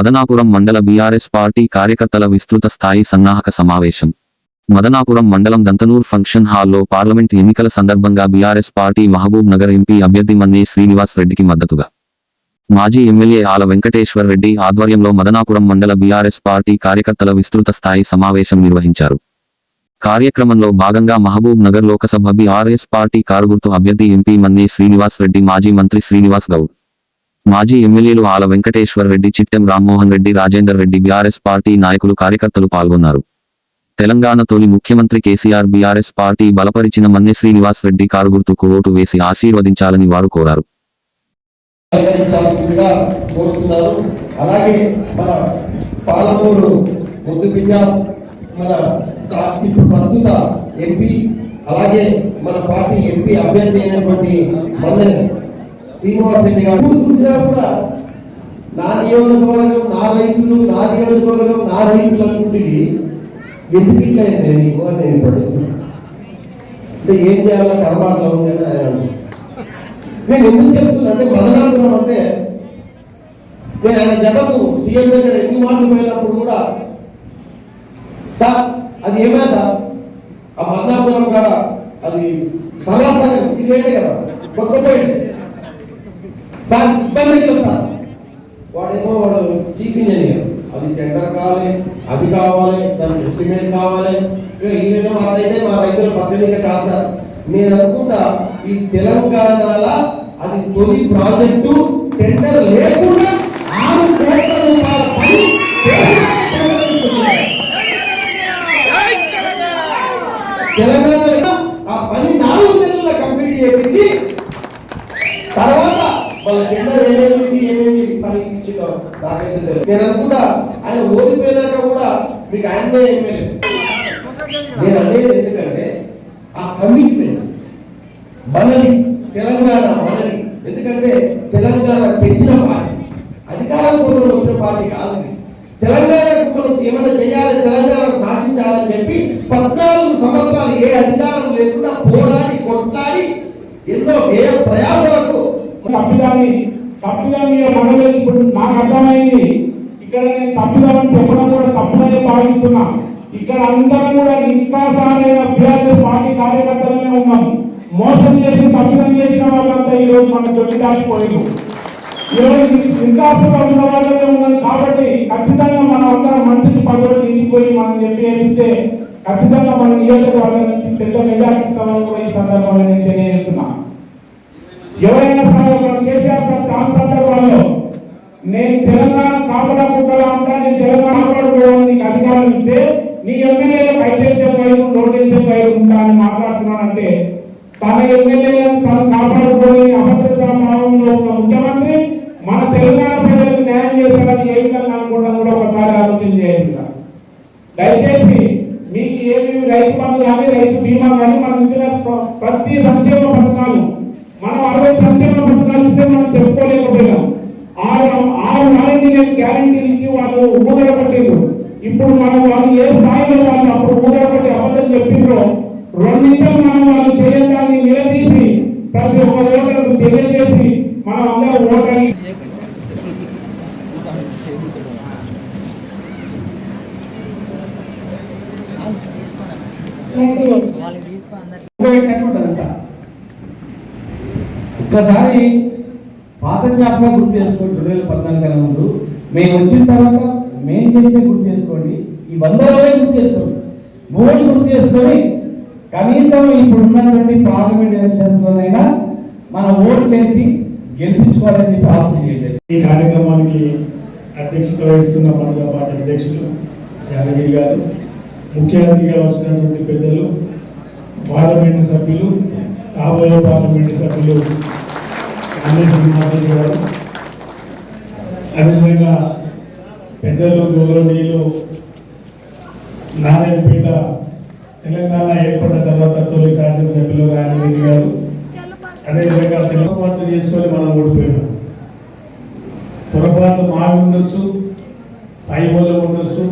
మదనాపురం మండల BRS party కార్యకర్తల విస్తృత స్థాయి సన్నాహక సమావేశం. మదనాపురం మండలం దంతనూర్ ఫంక్షన్ హాల్లో పార్లమెంట్ ఎన్నికల సందర్భంగా BRS party Mahabub Nagar MP అభ్యర్థి మన్నే శ్రీనివాస్ రెడ్డికి మద్దతుగా. మాజీ ఎమ్మెల్యే ఆల వెంకటేశ్వర్ రెడ్డి ఆధ్వర్యంలో మదనాపురం మండల బీఆర్ఎస్ పార్టీ కార్యకర్తల విస్తృత స్థాయి సమావేశం నిర్వహించారు. కార్యక్రమంలో భాగంగా మహబూబ్ నగర్ లోకసభ బీఆర్ఎస్ పార్టీ కారుగుర్తు అభ్యర్థి ఎంపీ మన్నే శ్రీనివాస్ రెడ్డి మాజీ మంత్రి శ్రీనివాస్ గౌడ్. మాజీ ఎమ్మెల్యేలు ఆల వెంకటేశ్వర్ రెడ్డి చిట్టెం రామ్మోహన్ రెడ్డి రాజేందర్ రెడ్డి బీఆర్ఎస్ పార్టీ నాయకులు కార్యకర్తలు పాల్గొన్నారు. తెలంగాణ తొలి ముఖ్యమంత్రి కేసీఆర్ బీఆర్ఎస్ పార్టీ బలపరిచిన మన్నె శ్రీనివాస్ రెడ్డి కారు గుర్తుకు ఓటు వేసి ఆశీర్వదించాలని వారు కోరారు. అలాగే మన పాలమూరు మన ప్రస్తుత ఎంపీ అలాగే మన పార్టీ ఎంపీ అభ్యర్థి అయినటువంటి మన్నె శ్రీనివాస్ రెడ్డి గారు. చూసినా కూడా నా నియోజకవర్గం నా రైతులు నా నియోజకవర్గం నా రైతులు అనుకుంటుంది. ఎందుకు ఇట్లా అయింది? నీకు అని నేను అంటే ఏం చేయాలో తర్వాత ఉంది అని నేను ఎందుకు చెప్తున్నా? అంటే మదనాపురం అంటే నేను ఆయన జతకు సీఎం దగ్గర ఎన్ని మాటలు పోయినప్పుడు కూడా సార్ అది ఏమే సార్? ఆ మదనాపురం కాడ అది సరళాసాగర్ ఇది ఏంటి కదా? కొట్టుకుపోయింది. దానికి ఇబ్బంది అవుతుంది వాడేమో వాడు చీఫ్ ఇంజనీర్. అది టెండర్ కావాలి అది కావాలి దానికి ఎస్టిమేట్ కావాలి. ఇక ఈయన మాట్లాడితే మా రైతుల పద్దెనిమిది కాదు సార్. నేను అనుకుంటా ఈ తెలంగాణలో అది తొలి ప్రాజెక్టు టెండర్ లేకుండా ఆరు కోట్ల రూపాయల పని కేవలం టెండర్ తీసుకొచ్చింది. తెలంగాణలో ఆ పని నాలుగు నెలల కంప్లీట్ చేయించి తర్వాత వాళ్ళ టెండర్ ఏమేమి ఏమేమి పని ఇచ్చిందో నాకైతే తెలియదు. నేను అనుకుంటా ఆయన ఓడిపోయినాక కూడా మీకు ఆయనే ఎమ్మెల్యే నేను అనేది ఎందుకంటే ఆ కమిట్మెంట్ మనది తెలంగాణ మనది. ఎందుకంటే తెలంగాణ తెచ్చిన పార్టీ. అధికారం కోసం వచ్చిన పార్టీ కాదు తెలంగాణ తెలంగాణకు మనం ఏమైనా చేయాలి తెలంగాణ సాధించాలని చెప్పి పద్నాలుగు సంవత్సరాలు ఏ అధికారం లేకుండా పోరాడి కొట్లాడి ఎన్నో ఏ ప్రయాసాలకు తప్పిదాన్ని తప్పిదాన్ని మనమే ఇప్పుడు నాకు అర్థమైంది. ఇక్కడ నేను తప్పిదాన్ని చెప్పడం కూడా తప్పుదని భావిస్తున్నా. ఇక్కడ అందరం కూడా నికాసాలైన బీఆర్ఎస్ పార్టీ కార్యకర్తలనే ఉన్నాం. మోసం చేసి తప్పిదం చేసిన వాళ్ళంతా ఈ రోజు మనం దొరికిపోయారు ఈ ఇంకా నికాసుగా ఉన్న వాళ్ళనే ఉన్నాం కాబట్టి ఖచ్చితంగా మనం అందరం మంచిది పదవులు నిండిపోయి మనం చెప్పేస్తే ఖచ్చితంగా మన నియోజకవర్గం నుంచి పెద్ద మెజార్టీ ఇస్తామని కూడా ఈ సందర్భంగా నేను తెలియజేస్తున్నాను ఎవరైనా సరే మనం కేసీఆర్ సార్ చాలా సందర్భాల్లో నేను తెలంగాణ కాపాడకుండా కుక్కలా ఉంటా నేను తెలంగాణ కాపాడుకోవడానికి నీకు అధికారం ఇస్తే నీ ఎమ్మెల్యేలకు ఐదేసే వైపు నోటేసే వైపు ఉంటా అని మాట్లాడుతున్నానంటే తన ఎమ్మెల్యేలను తను కాపాడుకొని అభద్రతా భావంలో ఉన్న ముఖ్యమంత్రి మన తెలంగాణ ప్రజలకు న్యాయం చేస్తారని ఏ విధంగా అనుకోవడం కూడా ఒకసారి ఆలోచన చేయండి దయచేసి మీకు ఏమి రైతు పనులు కానీ రైతు బీమా కానీ మనం ఇచ్చిన ప్రతి సంక్షేమ పథకాలు మనం అరవై సంక్షేమ పథకాలు ఇస్తే మనం చెప్పుకోలేకపోయినాం. ఆరు ఆరు నాలుగు నేను గ్యారంటీలు ఇచ్చి వాళ్ళు ఊదరపట్టిండ్రు ఇప్పుడు మనం వాళ్ళు ఏ స్థాయిలో వాళ్ళు అప్పుడు ఊదర పట్టి అబద్ధం చెప్పిండ్రో రెండింటిలో మనం వాళ్ళు చేయడాన్ని నిలదీసి ప్రతి ఒక్క ఓటర్కు తెలియజేసి మనం అందరం ఓటర్ని ఉపయోగపడినటువంటిదంతా ఒక్కసారి పాత జ్ఞాపకం గుర్తు చేసుకోండి రెండు వేల పద్నాలుగు కన్నా ముందు. మేము వచ్చిన తర్వాత మేము చేసిన గుర్తు చేసుకోండి. ఈ వందలవే గుర్తు చేసుకోండి. మూడు గుర్తు చేసుకొని కనీసం ఇప్పుడు ఉన్నటువంటి పార్లమెంట్ ఎలక్షన్స్ లోనైనా మన ఓటు వేసి గెలిపించుకోవాలని చెప్పి ఆలోచన చేయండి ఈ కార్యక్రమానికి అధ్యక్షత వహిస్తున్న మనతో పాటు అధ్యక్షులు యాదగిరి గారు ముఖ్య అతిథిగా వచ్చినటువంటి పెద్దలు పార్లమెంటు సభ్యులు కాబోయే పార్లమెంటు సభ్యులు అన్నీ శ్రీనివాసరెడ్డి గారు అదేవిధంగా పెద్దలు గౌరవనీయులు నారాయణపేట తెలంగాణ ఏర్పడిన తర్వాత తొలి శాసనసభ్యులు రాజరెడ్డి గారు. అదేవిధంగా పొరపాట్లు చేసుకొని మనం ఓడిపోయాం పొరపాట్లు మావి ఉండొచ్చు పై వాళ్ళు ఉండొచ్చు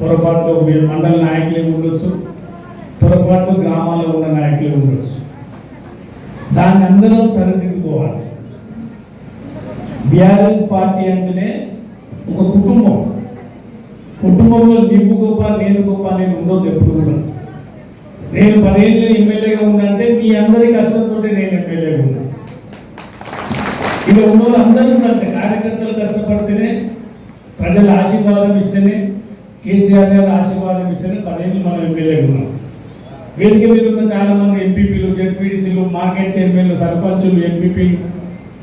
పొరపాట్లు మండల నాయకులే ఉండొచ్చు పొరపాట్లు గ్రామాల్లో ఉన్న నాయకులే ఉండొచ్చు. దాన్ని అందరం సరిదిద్దుకోవాలి. బీఆర్ఎస్ పార్టీ అంటేనే ఒక కుటుంబం. కుటుంబంలో నీవు గొప్ప నేను గొప్ప అనేది ఉండదు ఎప్పుడు కూడా. నేను పదేళ్ళు ఎమ్మెల్యేగా ఉన్నా మీ అందరి కష్టంతో నేను ఎమ్మెల్యేగా ఉన్నా. ఇక ఉన్న అందరూ కూడా కార్యకర్తలు కష్టపడితేనే ప్రజల ఆశీర్వాదం ఇస్తేనే కేసీఆర్ గారు ఆశీర్వాదం ఇస్తేనే పదేళ్ళు మనం ఎమ్మెల్యేగా ఉన్నాం. వేదిక మీద ఉన్న చాలా మంది ఎంపీపీలు జెడ్పీటీసీలు మార్కెట్ చైర్మన్లు సర్పంచులు ఎంపీపీలు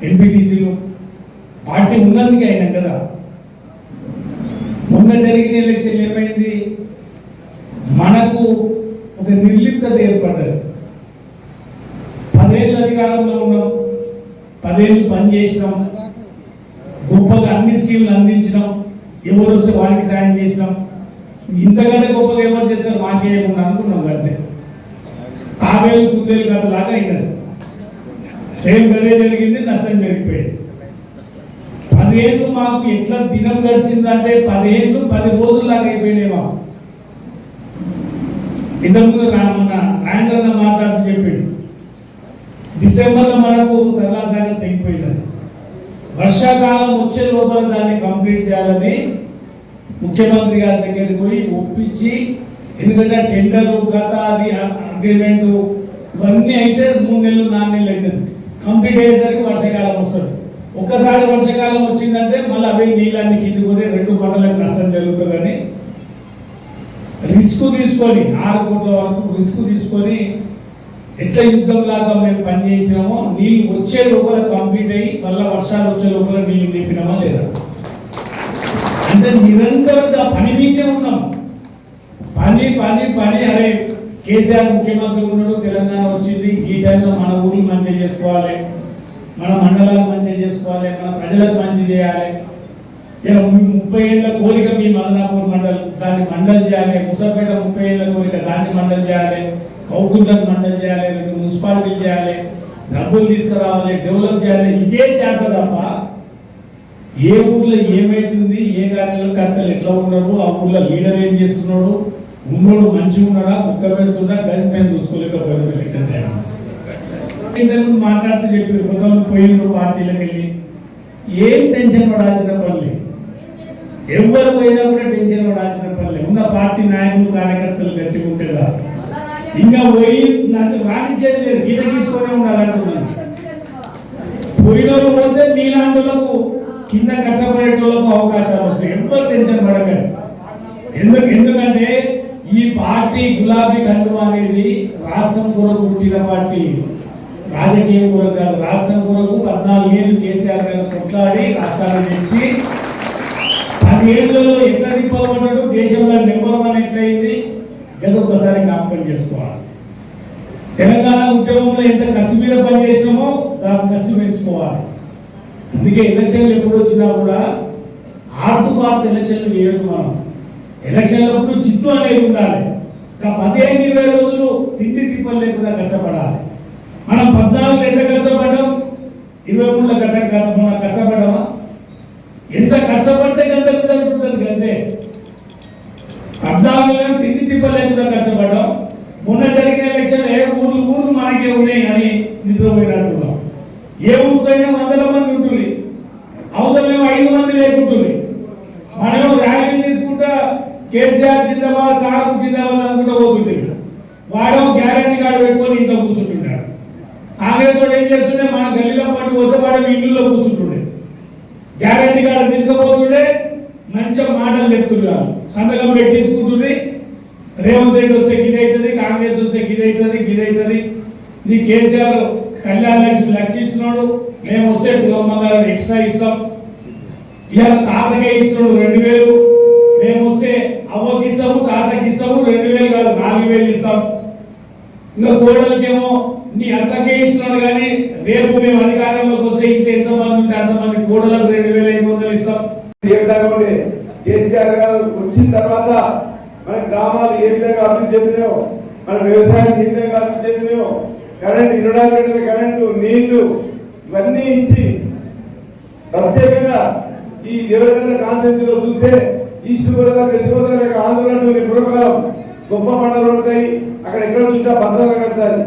ఎంపీటీసీలు పార్టీ ఉన్నందుకే అయినా కదా. మొన్న జరిగిన ఎలక్షన్ ఏమైంది? మనకు ఒక నిర్లిప్తత ఏర్పడ్డది. పదేళ్ళు అధికారంలో ఉన్నాం పదేళ్ళు పని చేసినాం గొప్పగా అన్ని స్కీమ్లు అందించినాం ఎవరు వస్తే వారికి సాయం చేసినాం. ఇంతకంటే గొప్పగా ఎవరు చేస్తారు మాకేయకుండా అనుకున్నాం అంతే. కావేలు కుందేలు కథలాగా అయినది. సేమ్ గదే జరిగింది నష్టం జరిగిపోయింది. పదేళ్ళు మాకు ఎట్లా దినం గడిచిందంటే పదేళ్ళు పది రోజుల్లాగా అయిపోయినాయి మాకు. ఇంతకుముందు రామన్న మన రాజేంద్రన్న మాట్లాడుతూ చెప్పిండు. డిసెంబర్లో మనకు సరళాసాగర్ తెగిపోయినది వర్షాకాలం వచ్చే లోపల దాన్ని కంప్లీట్ చేయాలని ముఖ్యమంత్రి గారి దగ్గరికి పోయి ఒప్పించి ఎందుకంటే టెండరు గత అగ్రిమెంటు ఇవన్నీ అయితే మూడు నెలలు నాలుగు నెలలు అవుతుంది. కంప్లీట్ అయ్యేసరికి వర్షాకాలం వస్తుంది. ఒక్కసారి వర్షాకాలం వచ్చిందంటే మళ్ళీ అవే నీళ్ళన్ని కింది పోతే రెండు పంటలకు నష్టం జరుగుతుందని. రిస్క్ తీసుకొని ఆరు కోట్ల వరకు రిస్క్ తీసుకొని ఎట్లా యుద్ధంలాగా మేము పని చేయించినామో నీళ్ళు వచ్చే లోపల కంప్లీట్ అయ్యి మళ్ళీ వర్షాలు వచ్చే లోపల నీళ్ళు నింపినామా లేదా? అంటే నిరంతరంగా పని మీదే ఉన్నాం. పని పని పని. అరే కేసీఆర్ ముఖ్యమంత్రి ఉన్నాడు తెలంగాణ వచ్చింది ఈ టైంలో మన ఊరు మంచిగా చేసుకోవాలి. మన మండలాలు మంచిగా చేసుకోవాలి మన ప్రజలకు మంచి చేయాలి. ముప్పై ఏళ్ళ కోరిక మీ మదనాపూర్ మండల్ దాన్ని మండల్ చేయాలి. ముసపేట ముప్పై ఏళ్ళ కోరిక దాన్ని మండల్ చేయాలి. కౌకుంటకు మండల్ చేయాలి రెండు మున్సిపాలిటీలు చేయాలి. డబ్బులు తీసుకురావాలి డెవలప్ చేయాలి. ఇదే ధ్యాస తప్ప ఏ ఊర్లో ఏమైతుంది ఏ కార్యకర్తలు ఎట్లా ఉన్నారు ఆ ఊర్లో లీడర్ ఏం చేస్తున్నాడు? ఉన్నోడు మంచిగా ఉన్నాడా ముక్క పెడుతున్నా గది మేము చూసుకోలేకపోయినాం ఎలక్షన్ టైంలో ఇంతకుముందు మాట్లాడుతూ చెప్పారు కొంతమంది పోయిండ్రు పార్టీలకు వెళ్ళి. ఏం టెన్షన్ పడాల్సిన పని లేదు. ఎవరు పోయినా కూడా టెన్షన్ పడాల్సిన పని లేదు. ఉన్న పార్టీ నాయకులు కార్యకర్తలు గట్టిగా ఉంటే ఇంకా పోయి నన్ను రాణించేది లేదు. గీత తీసుకొని ఉండాలంటున్నాను పోయినోళ్ళు పోతే మీలాంటి కింద కష్టపడేటోళ్ళకు అవకాశాలు వస్తాయి. ఎవరు టెన్షన్ పడకండి. ఎందుకు ఎందుకంటే ఈ పార్టీ గులాబీ కండువా అనేది రాష్ట్రం కొరకు పుట్టిన పార్టీ. రాజకీయం కొరకు కాదు రాష్ట్రం కొరకు పద్నాలుగేళ్ళు కేసీఆర్ గారు కొట్లాడి రాష్ట్రాన్ని తెచ్చి పదిహేళ్ళలో ఎట్లా తిప్పబడ్డాడు? దేశంలో నెంబర్ వన్ ఎట్లయింది? ఏదో ఒక్కసారి జ్ఞాపకం చేసుకోవాలి. తెలంగాణ ఉద్యమంలో ఎంత కసి మీద పనిచేసినామో దాన్ని కసి పెంచుకోవాలి అందుకే ఎలక్షన్లు ఎప్పుడు వచ్చినా కూడా ఆర్టు మార్ట్ ఎలక్షన్లు వేయొద్దు మనం. ఎలక్షన్లప్పుడు చిట్టు అనేది ఉండాలి. ఇంకా పదిహేను ఇరవై రోజులు తిండి తిప్పలు లేకుండా కష్టపడాలి. మనం పద్నాలుగు ఎంత కష్టపడ్డాం? ఇరవై మూడులో కష్ట మనం కష్టపడ్డామా? ఎంత కష్టపడితే గంట రిజల్ట్ ఉంటుంది గంటే పద్నాలుగులో తిండి తిప్పలేకుండా కష్టపడ్డాం. మొన్న జరిగిన ఎలక్షన్ ఏ ఊర్లు ఊర్లు మనకే ఉన్నాయి అని నిద్రపోయినట్టున్నాం. ఏ ఊరికైనా వందల మంది ఉంటుంది అవతలేమో ఐదు మంది లేకుంటుంది మనం ర్యాలీలు తీసుకుంటా కేసీఆర్ జిందాబాద్ కారు జిందాబాద్ అనుకుంటా పోతుంటే వాడేమో గ్యారంటీ కార్డు పెట్టుకొని ఇంట్లో కూర్చుంటున్నాడు కాంగ్రెస్ వాడు ఏం చేస్తుండే మన గల్లీలో పట్టు వద్ద వాడు ఇంట్లో కూర్చుంటుండే గ్యారంటీ కార్డు తీసుకుపోతుండే మంచిగా మాటలు చెప్తున్నారు సంతకం రేవంత్ రెడ్డి వస్తే గిదవుతుంది కాంగ్రెస్ వస్తే గిదవుతుంది గిదవుతుంది నీ కేసీఆర్ కళ్యాణ లక్ష్మి లక్షిస్తున్నాడు. మేము వస్తే తులమ్మగారు ఎక్స్ట్రా ఇస్తాం. ఇవాళ తాతకే ఇస్తున్నాడు రెండు వేలు. మేము వస్తే అవ్వకి ఇస్తాము తాతకి ఇస్తాము రెండు వేలు కాదు నాలుగు వేలు ఇస్తాం. ఇంకా కోడలకేమో నీ అత్తకే ఇస్తున్నాడు కానీ రేపు మేము అధికారంలోకి వస్తే ఇంకా ఎంతమంది ఉంటే అంతమంది కోడలకు రెండు వేల ఐదు వందలు ఇస్తాం. ఏ విధంగా కేసీఆర్ గారు వచ్చిన తర్వాత మన గ్రామాలు ఏ విధంగా అభివృద్ధి చెందినాయో మన వ్యవసాయం ఏ విధంగా అభివృద్ధి చెందినాయో కరెంట్ ఇరవై నాలుగు గంటల కరెంటు నీళ్ళు ఇవన్నీ ఇచ్చి ప్రత్యేకంగా ఈ దేవరగంద కాన్స్టిట్యూన్సీ లో చూస్తే ఈస్ట్ గోదావరి వెస్ట్ గోదావరి ఆంధ్రలో పూర్వకాలం గొప్ప పంటలు ఉంటాయి. అక్కడ ఎక్కడ చూసినా పంచదార కట్టాలి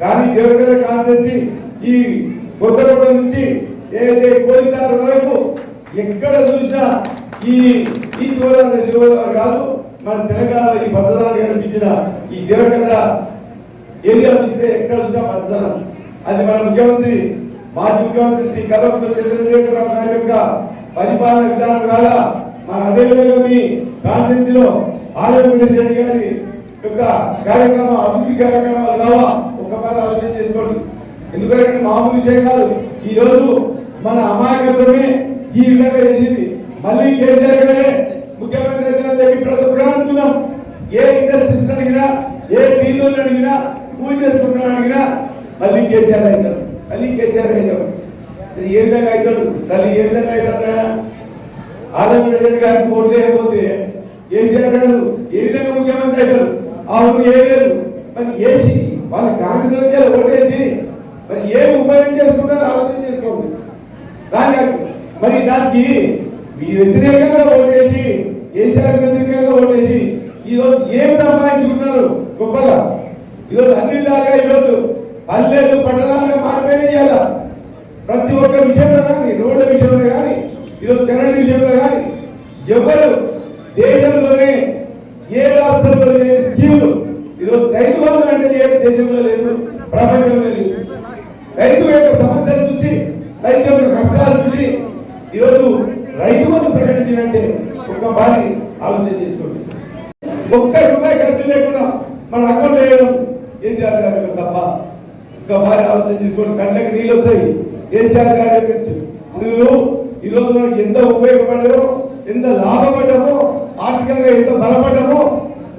కానీ దేవరగంద కాన్స్టిట్యూన్సీ ఈ కొత్తగూడ నుంచి ఏదైతే పోలీసార్ వరకు ఎక్కడ చూసినా ఈ ఈ శివదాన గోదావరి కాదు మన తెలంగాణలో ఈ పచ్చదనాన్ని కనిపించిన ఈ దేవకద్ర ఏరియా చూస్తే ఎక్కడ చూసినా పచ్చదనం. అది మన ముఖ్యమంత్రి మాజీ ముఖ్యమంత్రి శ్రీ కల్వకుంట్ల చంద్రశేఖరరావు గారి యొక్క పరిపాలన విధానం కాదా? మన అదేవిధంగా మీ కాన్ఫరెన్స్లో రెడ్డి గారి యొక్క కార్యక్రమ అభివృద్ధి కార్యక్రమాలు కావా? ఒక్కసారి ఆలోచన చేసుకోండి. ఎందుకంటే మామూలు విషయం కాదు. ఈ రోజు మన అమాయకత్వమే ఈ విధంగా చేసింది. మళ్ళీ కేసీఆర్ గారే ముఖ్యమంత్రి అయితే చెప్పి ప్రతి ఒక్కరు అనుకున్నాం ఏ ఇండస్ట్రీస్ అడిగినా ఏ బీదోళ్ళు అడిగినా పూజ చేసుకుంటున్నా అడిగినా మళ్ళీ కేసీఆర్ అవుతాడు. మళ్ళీ కేసీఆర్ అవుతాడు. ఏ విధంగా అవుతాడు? తల్లి ఏ విధంగా అవుతాడు ఆయన? ఆదరణ రెడ్డి గారికి ఓట్లు లేకపోతే కేసీఆర్ గారు ఏ విధంగా ముఖ్యమంత్రి అవుతాడు అవును ఏ లేదు మరి ఏసి వాళ్ళ కాంగ్రెస్ వాళ్ళకి ఓటేసి మరి ఏమి ఉపయోగం చేసుకుంటారో ఆలోచన చేసుకోండి. దాని మరి దానికి మీ వ్యతిరేకంగా ఓటేసి కేసీఆర్ వ్యతిరేకంగా ఓటేసి ఈరోజు ఏమి సంపాదించుకుంటున్నారు? గొప్పగా. ఈరోజు అన్ని విధాలుగా ఈరోజు పల్లెలు పట్టణాలుగా మారిపోయినాయి ప్రతి ఒక్క విషయంలో కానీ రోడ్ల విషయంలో కానీ ఈరోజు కరెంట్ విషయంలో కానీ ఎవరు దేశంలోనే ఏ రాష్ట్రంలో లేని స్కీములు. ఈరోజు రైతు బంధు అంటే ఏ దేశంలో లేదు ప్రపంచంలో లేదు. రైతు యొక్క సమస్యలు చూసి రైతు యొక్క కష్టాలు ఏంటంటే ప్రకటించినట్టే ఒక బారి ఆలోచన చేసుకోండి. ఒక్క రూపాయి ఖర్చు లేకుండా మన అకౌంట్ వేయడం కేసీఆర్ గారి యొక్క తప్ప. ఒక బారి ఆలోచన చేసుకోండి. కళ్ళకి నీళ్ళు వస్తాయి. కేసీఆర్ గారి యొక్క అందులో ఈరోజు మనకి ఎంత ఉపయోగపడ్డామో ఎంత లాభపడ్డామో ఆర్థికంగా ఎంత బలపడ్డామో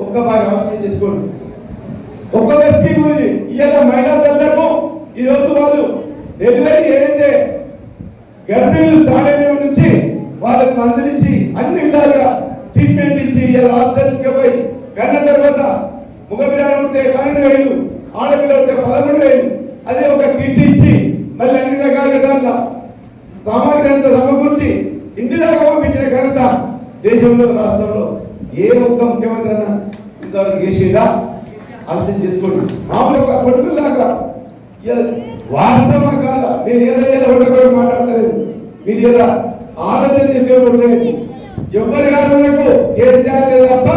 ఒక్క బారి ఆలోచన చేసుకోండి. ఒక్కొక్క స్కీమ్ గురించి ఇవాళ మహిళా తల్లకు ఈరోజు వాళ్ళు డెలివరీ ఏదైతే గర్భిణీలు స్టార్ట్ అయిన వాళ్ళకి మందులిచ్చి అన్ని విధాలుగా ట్రీట్మెంట్ ఇచ్చి ఇలా హాస్పిటల్స్ పోయి కన్న తర్వాత మగపిల్లలు ఉంటే పన్నెండు వేలు ఆడపిల్ల ఉంటే పదమూడు వేలు. అదే ఒక కిట్ ఇచ్చి మళ్ళీ అన్ని రకాలుగా దాంట్లో సామాగ్రి అంతా సమకూర్చి ఇంటి దాకా పంపించిన ఘనత దేశంలో రాష్ట్రంలో ఏ ఒక్క ముఖ్యమంత్రి అన్న ఇంతవరకు చేసేదా అర్థం చేసుకోండి. మామూలు ఒక కొడుకులాగా ఇలా వాస్తవమా కాదా? నేను ఏదో ఏదో ఒకటి మాట్లాడతలేదు. మీరు ఎలా ఆడదని చేసే ఉండలేదు ఎవరి కాదు మనకు కేసీఆర్ లేదు తప్ప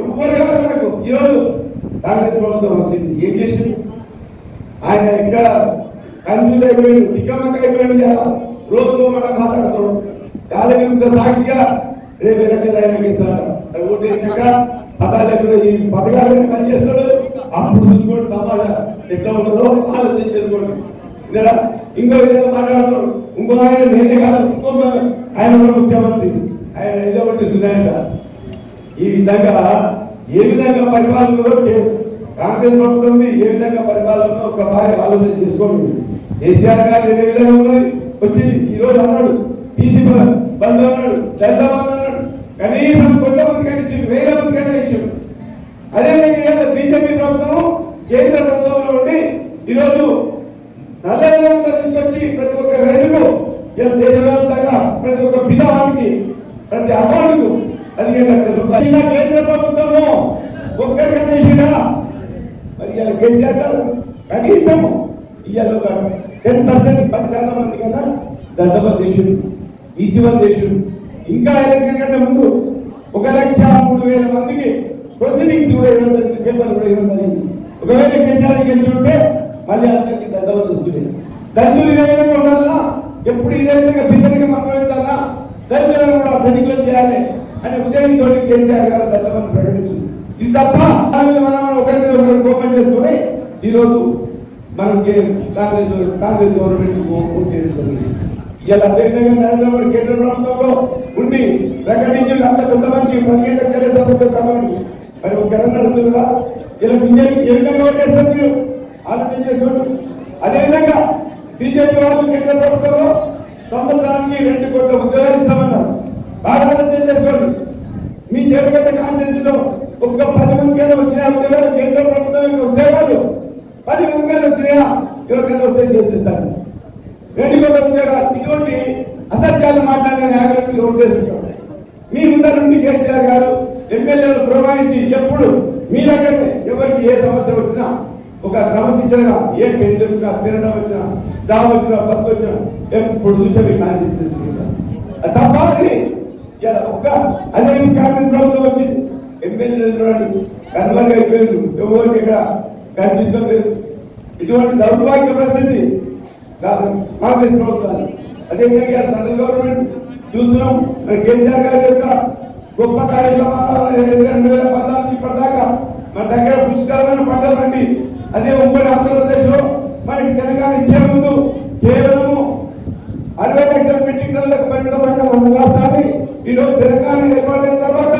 ఎవరి కాదు మనకు ఈరోజు కాంగ్రెస్ ప్రభుత్వం వచ్చింది. ఏం చేసింది? ఆయన ఇక్కడ కన్ఫ్యూజ్ అయిపోయాడు తిక్కమక్క అయిపోయాడు ఇలా రోజులో మనం మాట్లాడుతున్నాడు. ఇంకా సాక్షిగా రేపు ఎలక్షన్ ఆయన ఇస్తాడ ఓటు వేసినాక పదాలు ఈ పథకాలు పనిచేస్తాడు? అప్పుడు చూసుకోండి తమాషా ఎట్లా ఉంటుందో ఆలోచన చేసుకోండి. లేదా ఇంకో విధంగా మాట్లాడుతున్నాడు ఇంకో ఆయన నేనే కాదు ఇంకో ఆయన కూడా ముఖ్యమంత్రి. ఆయన ఏదో ఒకటి సున్నాయంట ఈ విధంగా ఏ విధంగా పరిపాలనలో కాంగ్రెస్ ప్రభుత్వం ఏ విధంగా పరిపాలన ఒకసారి ఆలోచన చేసుకోండి. కేసీఆర్ గారు ఏ విధంగా ఉన్నది? వచ్చింది ఈరోజు అన్నాడు పీసీ బంద్ అన్నాడు దళిత బంద్ అన్నాడు. కనీసం కొంతమంది కానీ ఇచ్చిండు వేల మంది కానీ ఇచ్చిండు. అదేవిధంగా బీజేపీ ప్రభుత్వం కేంద్ర ప్రభుత్వంలో ఉండి ఈరోజు నల్లమంతా తీసుకొచ్చి ప్రతి ఒక్క రైతుకు ఇలా దేశవ్యాప్తంగా ప్రతి ఒక్క విధానానికి ప్రతి అకౌంట్కు అది లక్షల కేంద్ర ప్రభుత్వము ఒక్కరికన్నా చేసినా మరి ఇలా కేసీఆర్ గారు కనీసం ఇవాళ ఒక టెన్ పర్సెంట్ పది శాతం మంది కన్నా దద్దబ దేశుడు ఈసీవన్ దేశుడు ఇంకా ఎలక్షన్ కంటే ముందు ఒక లక్ష మూడు వేల మందికి ప్రొసీడింగ్స్ కూడా ఇవ్వడం జరిగింది పేపర్ కూడా ఇవ్వడం జరిగింది. ఒకవేళ కేసీఆర్ గెలిచి ఉంటే మళ్ళీ అందరికీ దద్దబ వస్తుంది దళితులు ఇదే విధంగా ఉండాలా? ఎప్పుడు ఇదే విధంగా బిడ్డలుగా అనుభవించాలా దళితులను కూడా ధనికులు చేయాలి అని ఉదయం ఉదయంతో కేసీఆర్ గారు దద్దబని ప్రకటించింది ఇది తప్ప మనం ఒకరి మీద ఒకరు కోపం చేసుకొని ఈరోజు మనం కాంగ్రెస్ కాంగ్రెస్ గవర్నమెంట్ ఓటు చేయడం జరిగింది. ఇలా అదేవిధంగా నరేంద్ర మోడీ కేంద్ర ప్రభుత్వంలో ఉండి ప్రకటించి అంత పెద్ద మంచి పదిహేను లక్షల ప్రభుత్వ కాబట్టి మరి ఒక కరెంట్ అడుగుతున్నారా ఇలా బిజెపి ఏ విధంగా ఓటేస్తారు మీరు? ఆలోచన చేసుకోండి అదేవిధంగా బీజేపీ వాళ్ళు కేంద్ర ప్రభుత్వంలో సంవత్సరానికి రెండు కోట్ల ఉద్యోగాలు ఇస్తామన్నారు. బాగా చేసుకోండి మీ జగత కాన్ఫరెన్స్లో ఒక్క పది మందికైనా వచ్చిన ఉద్యోగాలు కేంద్ర ప్రభుత్వం యొక్క ఉద్యోగాలు పది మందికైనా వచ్చినా ఎవరికైనా వస్తే చేస్తారు రెండు కోట్ల ఉద్యోగాలు ఇటువంటి అసత్యాలు మాట్లాడిన నాయకులకు మీరు చేస్తుంటారు మీ ముందర నుండి కేసీఆర్ గారు ఎమ్మెల్యేలు పురమాయించి ఎప్పుడు మీ దగ్గరనే ఎవరికి ఏ సమస్య వచ్చినా ఒక క్రమశిక్షణగా ఏ పెళ్ళి వచ్చినా తినడం వచ్చినా జాబ్ వచ్చినా బతుకు వచ్చినా ఎప్పుడు చూసే మీకు మ్యానేజ్ చేస్తుంది అది తప్ప అది ఒక్క అదే కాంగ్రెస్ ప్రభుత్వం వచ్చింది ఎమ్మెల్యేలు చూడండి కన్వర్గ్ అయిపోయింది ఎవరికి ఇక్కడ కనిపించడం లేదు. ఇటువంటి దౌర్భాగ్య పరిస్థితి కాంగ్రెస్ ప్రభుత్వాన్ని అదేవిధంగా సెంట్రల్ గవర్నమెంట్ చూస్తున్నాం. మరి కేసీఆర్ గారి యొక్క గొప్ప కార్యక్రమాలు రెండు వేల పద్నాలుగు ఇప్పటిదాకా మన దగ్గర పుష్కరమైన పంటలు పండి అదే ఉమ్మడి ఆంధ్రప్రదేశ్లో మనకి తెలంగాణ ఇచ్చే ముందు కేవలము అరవై లక్షల మెట్రిక్ టన్నులకు పరిమితమైన మన రాష్ట్రాన్ని ఈరోజు తెలంగాణ ఏర్పాటైన తర్వాత